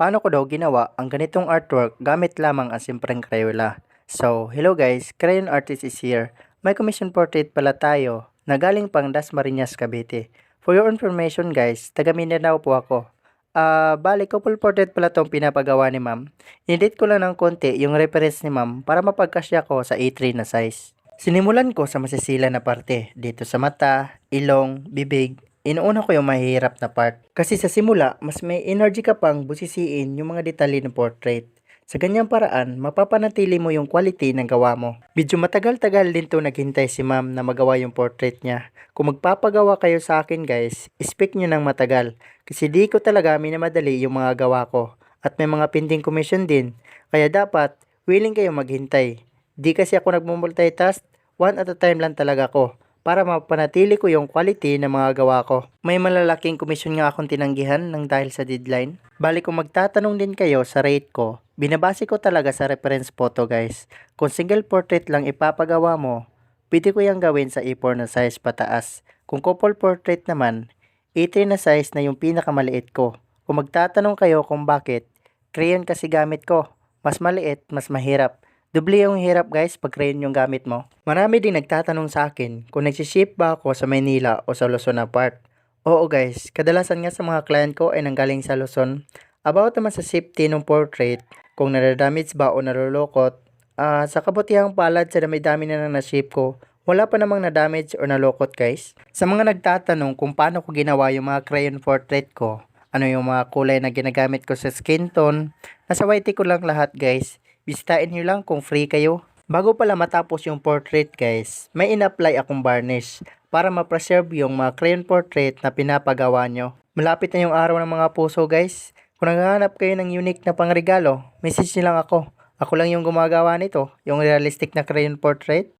paano ko daw ginawa ang ganitong artwork gamit lamang ang simpleng Crayola. So, hello guys, Crayon Artist is here. May commission portrait pala tayo na galing pang Dasmariñas, Cavite. For your information guys, taga Mindanao po ako. Ah, bali couple portrait pala tong pinapagawa ni ma'am. Inedit ko lang ng konti yung reference ni ma'am para mapagkasya ko sa A3 na size. Sinimulan ko sa masisila na parte, dito sa mata, ilong, bibig, Inuuna ko yung mahihirap na part. Kasi sa simula, mas may energy ka pang busisiin yung mga detalye ng portrait. Sa ganyang paraan, mapapanatili mo yung quality ng gawa mo. Medyo matagal-tagal din to naghintay si ma'am na magawa yung portrait niya. Kung magpapagawa kayo sa akin guys, expect nyo ng matagal. Kasi di ko talaga minamadali yung mga gawa ko. At may mga pending commission din. Kaya dapat, willing kayo maghintay. Di kasi ako nagmumultitask, one at a time lang talaga ako para mapanatili ko yung quality ng mga gawa ko. May malalaking komisyon nga akong tinanggihan ng dahil sa deadline. Bali kung magtatanong din kayo sa rate ko, binabase ko talaga sa reference photo guys. Kung single portrait lang ipapagawa mo, pwede ko yung gawin sa A4 na size pataas. Kung couple portrait naman, A3 na size na yung pinakamaliit ko. Kung magtatanong kayo kung bakit, crayon kasi gamit ko. Mas maliit, mas mahirap. Doble yung hirap guys pag crayon yung gamit mo. Marami din nagtatanong sa akin kung nagsiship ba ako sa Maynila o sa Luzon na part. Oo guys, kadalasan nga sa mga client ko ay nanggaling sa Luzon. About naman sa safety ng portrait, kung nadadamage ba o nalulokot, ah sa kabutihang palad sa dami-dami na nang na-ship ko, wala pa namang na-damage or nalokot guys. Sa mga nagtatanong kung paano ko ginawa yung mga crayon portrait ko, ano yung mga kulay na ginagamit ko sa skin tone, nasa YT ko lang lahat guys. Bisitahin nyo lang kung free kayo. Bago pala matapos yung portrait guys, may in-apply akong varnish para ma-preserve yung mga crayon portrait na pinapagawa nyo. Malapit na yung araw ng mga puso guys. Kung naghahanap kayo ng unique na pangregalo, message nyo lang ako. Ako lang yung gumagawa nito, yung realistic na crayon portrait.